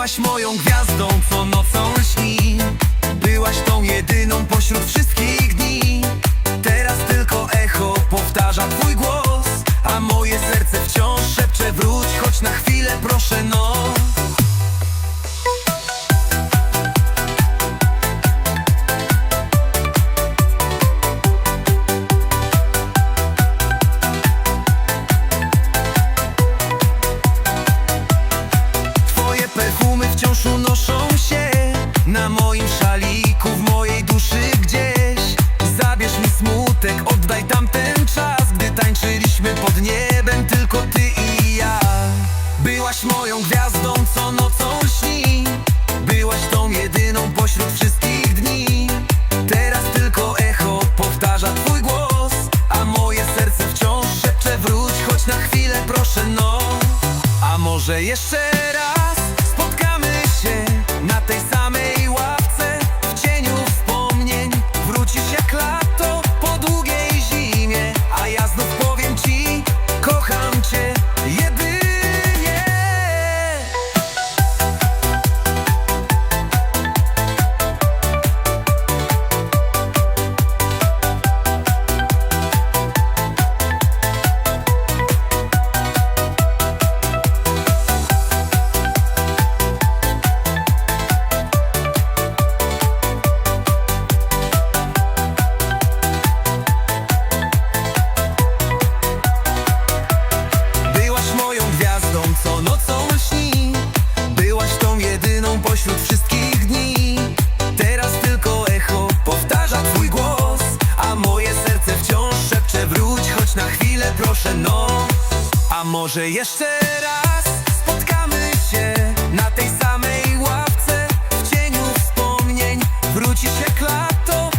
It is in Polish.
Byłaś moją gwiazdą, co nocą lśni. Byłaś tą jedyną pośród wszystkich dni. Teraz tylko echo powtarza twój głos A moje serce wciąż szepcze wróć Choć na chwilę proszę no. Oddaj tamten czas Gdy tańczyliśmy pod niebem, tylko ty i ja. Byłaś moją gwiazdą, co nocą śni Byłaś tą jedyną pośród wszystkich dni. Teraz tylko echo powtarza twój głos A moje serce wciąż szepcze wróć Choć na chwilę proszę no. A może jeszcze raz proszę no. A może jeszcze raz spotkamy się na tej samej ławce W cieniu wspomnień? Wrócisz jak lato